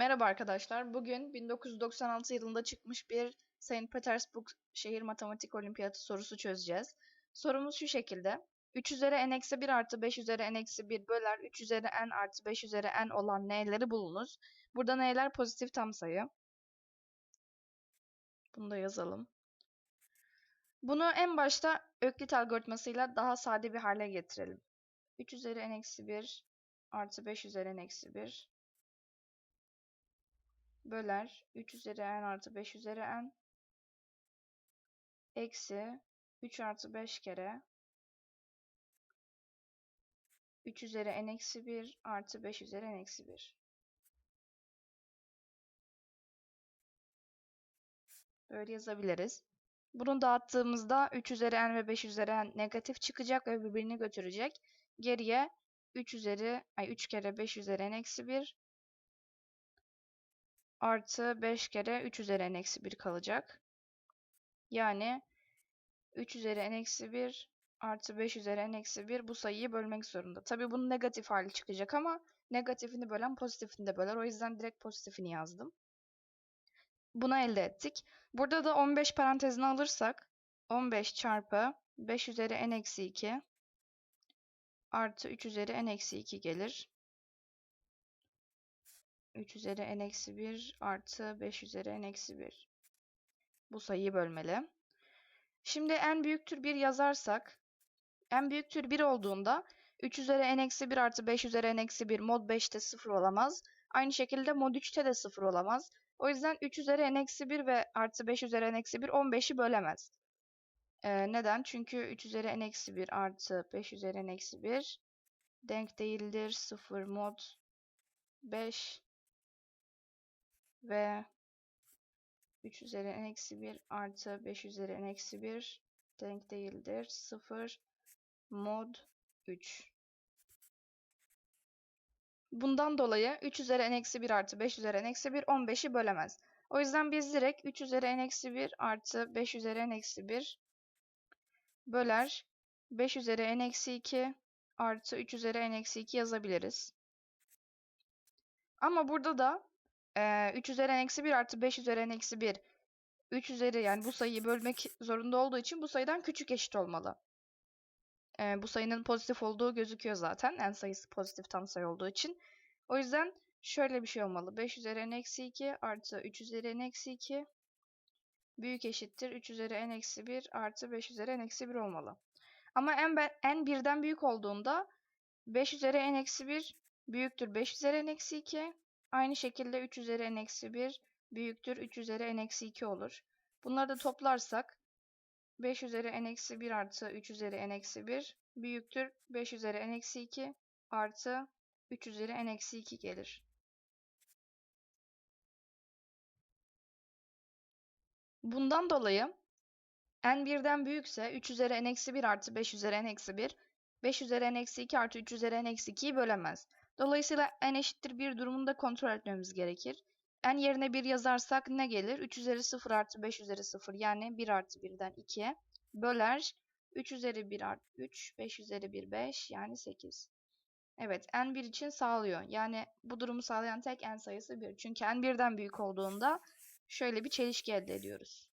Merhaba arkadaşlar. Bugün 1996 yılında çıkmış bir Saint Petersburg Şehir Matematik Olimpiyatı sorusu çözeceğiz. Sorumuz şu şekilde. 3 üzeri n-1 artı 5 üzeri n-1 böler 3 üzeri n artı 5 üzeri n olan n'leri bulunuz. Burada n'ler pozitif tam sayı. Bunu da yazalım. Bunu en başta Öklit algoritmasıyla daha sade bir hale getirelim. 3 üzeri n-1 artı 5 üzeri n-1 böler 3 üzeri n artı 5 üzeri n eksi 3 artı 5 kere 3 üzeri n eksi 1 artı 5 üzeri n eksi 1. Böyle yazabiliriz. Bunu dağıttığımızda 3 üzeri n ve 5 üzeri n negatif çıkacak ve birbirini götürecek. Geriye 3 üzeri ay 3 kere 5 üzeri n eksi 1 artı 5 kere 3 üzeri n eksi 1 kalacak. Yani 3 üzeri n eksi 1 artı 5 üzeri n eksi 1 bu sayıyı bölmek zorunda. Tabi bunun negatif hali çıkacak ama negatifini bölen pozitifini de böler. O yüzden direkt pozitifini yazdım. Bunu elde ettik. Burada da 15 parantezini alırsak 15 çarpı 5 üzeri n eksi 2 artı 3 üzeri n eksi 2 gelir. 3 üzeri n eksi 1 artı 5 üzeri n eksi 1. Bu sayıyı bölmeli. Şimdi n büyüktür 1 yazarsak n büyüktür 1 olduğunda 3 üzeri n eksi 1 artı 5 üzeri n eksi 1 mod 5'te 0 olamaz. Aynı şekilde mod 3'te de 0 olamaz. O yüzden 3 üzeri n eksi 1 ve artı 5 üzeri n eksi 1 15'i bölemez. Ee, neden? Çünkü 3 üzeri n eksi 1 artı 5 üzeri n eksi 1 denk değildir 0 mod 5 ve 3 üzeri n eksi 1 artı 5 üzeri n eksi 1 denk değildir 0 mod 3. Bundan dolayı 3 üzeri n eksi 1 artı 5 üzeri n eksi 1 15'i bölemez. O yüzden biz direkt 3 üzeri n eksi 1 artı 5 üzeri n eksi 1 böler 5 üzeri n eksi 2 artı 3 üzeri n eksi 2 yazabiliriz. Ama burada da e, 3 üzeri n eksi 1 artı 5 üzeri n eksi 1 3 üzeri yani bu sayıyı bölmek zorunda olduğu için bu sayıdan küçük eşit olmalı. E, bu sayının pozitif olduğu gözüküyor zaten. n sayısı pozitif tam sayı olduğu için. O yüzden şöyle bir şey olmalı. 5 üzeri n eksi 2 artı 3 üzeri n eksi 2 büyük eşittir 3 üzeri n eksi 1 artı 5 üzeri n eksi 1 olmalı. Ama n, n birden büyük olduğunda 5 üzeri n eksi 1 büyüktür 5 üzeri n eksi 2. Aynı şekilde 3 üzeri n eksi 1 büyüktür 3 üzeri n eksi 2 olur. Bunları da toplarsak 5 üzeri n eksi 1 artı 3 üzeri n eksi 1 büyüktür 5 üzeri n eksi 2 artı 3 üzeri n eksi 2 gelir. Bundan dolayı n birden büyükse 3 üzeri n eksi 1 artı 5 üzeri n eksi 1 5 üzeri n eksi 2 artı 3 üzeri n eksi 2'yi bölemez. Dolayısıyla n eşittir 1 durumunda kontrol etmemiz gerekir. n yerine 1 yazarsak ne gelir? 3 üzeri 0 artı 5 üzeri 0 yani 1 artı 1'den 2 böler 3 üzeri 1 artı 3 5 üzeri 1 5 yani 8. Evet n 1 için sağlıyor. Yani bu durumu sağlayan tek n sayısı 1. Çünkü n birden büyük olduğunda şöyle bir çelişki elde ediyoruz.